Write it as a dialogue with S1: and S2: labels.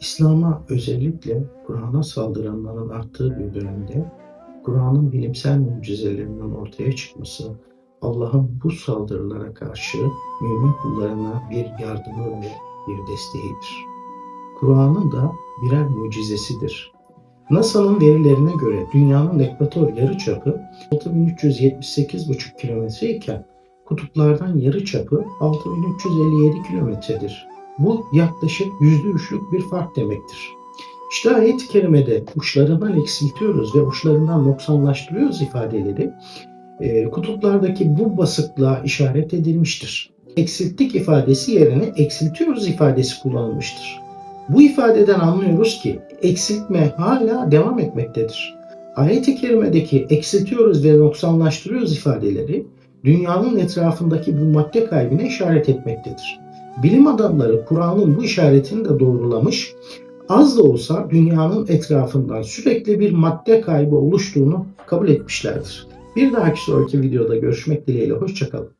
S1: İslam'a özellikle Kur'an'a saldıranların arttığı bir dönemde Kur'an'ın bilimsel mucizelerinin ortaya çıkması Allah'ın bu saldırılara karşı mümin kullarına bir yardımı ve bir desteğidir. Kur'an'ın da birer mucizesidir. NASA'nın verilerine göre dünyanın ekvator yarıçapı 6378,5 kilometre iken kutuplardan yarıçapı 6357 kilometredir. Bu yaklaşık yüzde üçlük bir fark demektir. İşte ayet-i kerimede uçlarından eksiltiyoruz ve uçlarından noksanlaştırıyoruz ifadeleri e, kutuplardaki bu basıklığa işaret edilmiştir. Eksilttik ifadesi yerine eksiltiyoruz ifadesi kullanılmıştır. Bu ifadeden anlıyoruz ki eksiltme hala devam etmektedir. Ayet-i kerimedeki eksiltiyoruz ve noksanlaştırıyoruz ifadeleri dünyanın etrafındaki bu madde kaybına işaret etmektedir. Bilim adamları Kur'an'ın bu işaretini de doğrulamış, az da olsa dünyanın etrafından sürekli bir madde kaybı oluştuğunu kabul etmişlerdir. Bir dahaki sonraki videoda görüşmek dileğiyle, hoşçakalın.